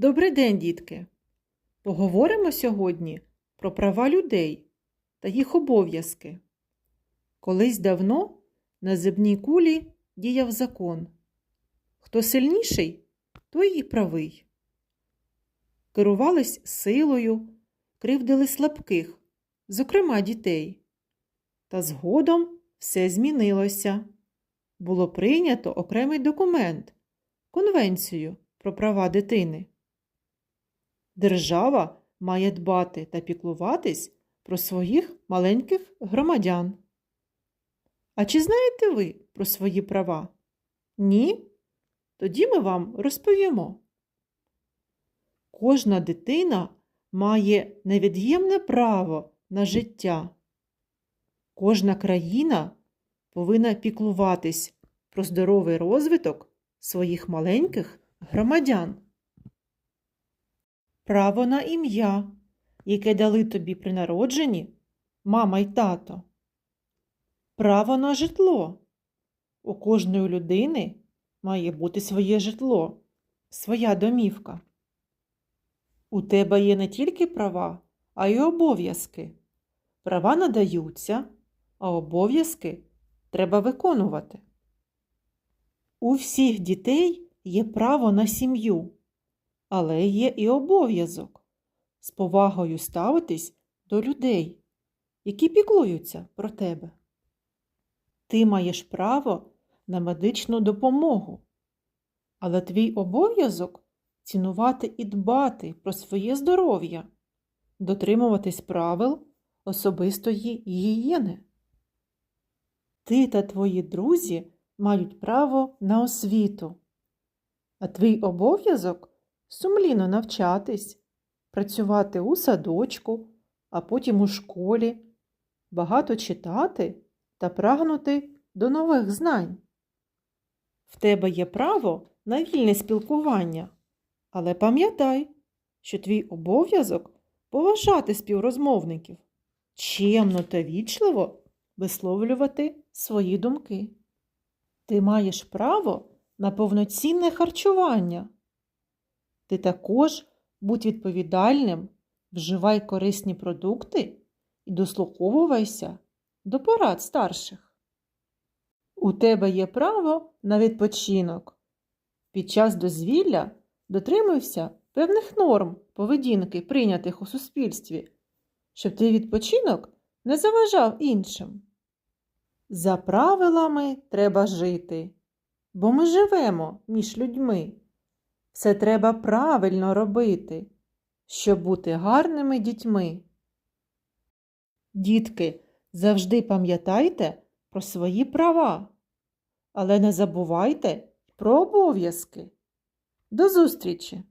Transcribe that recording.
Добрий день, дітки! Поговоримо сьогодні про права людей та їх обов'язки. Колись давно на земній кулі діяв закон. Хто сильніший, той і правий. Керувались силою, кривдили слабких, зокрема дітей. Та згодом все змінилося. Було прийнято окремий документ Конвенцію про права дитини. Держава має дбати та піклуватись про своїх маленьких громадян. А чи знаєте ви про свої права? Ні? Тоді ми вам розповімо. Кожна дитина має невід'ємне право на життя. Кожна країна повинна піклуватись про здоровий розвиток своїх маленьких громадян. Право на ім'я, яке дали тобі при народженні мама й тато. Право на житло. У кожної людини має бути своє житло, своя домівка. У тебе є не тільки права, а й обов'язки. Права надаються, а обов'язки треба виконувати. У всіх дітей є право на сім'ю, але є і обов'язок з повагою ставитись до людей, які піклуються про тебе. Ти маєш право на медичну допомогу, але твій обов'язок цінувати і дбати про своє здоров'я, дотримуватись правил особистої гігієни. Ти та твої друзі мають право на освіту, а твій обов'язок сумлінно навчатись, працювати у садочку, а потім у школі, багато читати та прагнути до нових знань. В тебе є право на вільне спілкування, але пам'ятай, що твій обов'язок поважати співрозмовників, чемно та вічливо висловлювати свої думки. Ти маєш право на повноцінне харчування. Ти також будь відповідальним, вживай корисні продукти і дослуховувайся до порад старших. У тебе є право на відпочинок. Під час дозвілля дотримуйся певних норм поведінки, прийнятих у суспільстві, щоб твій відпочинок не заважав іншим. За правилами треба жити, бо ми живемо між людьми. Все треба правильно робити, щоб бути гарними дітьми. Дітки, завжди пам'ятайте про свої права, але не забувайте про обов'язки. До зустрічі!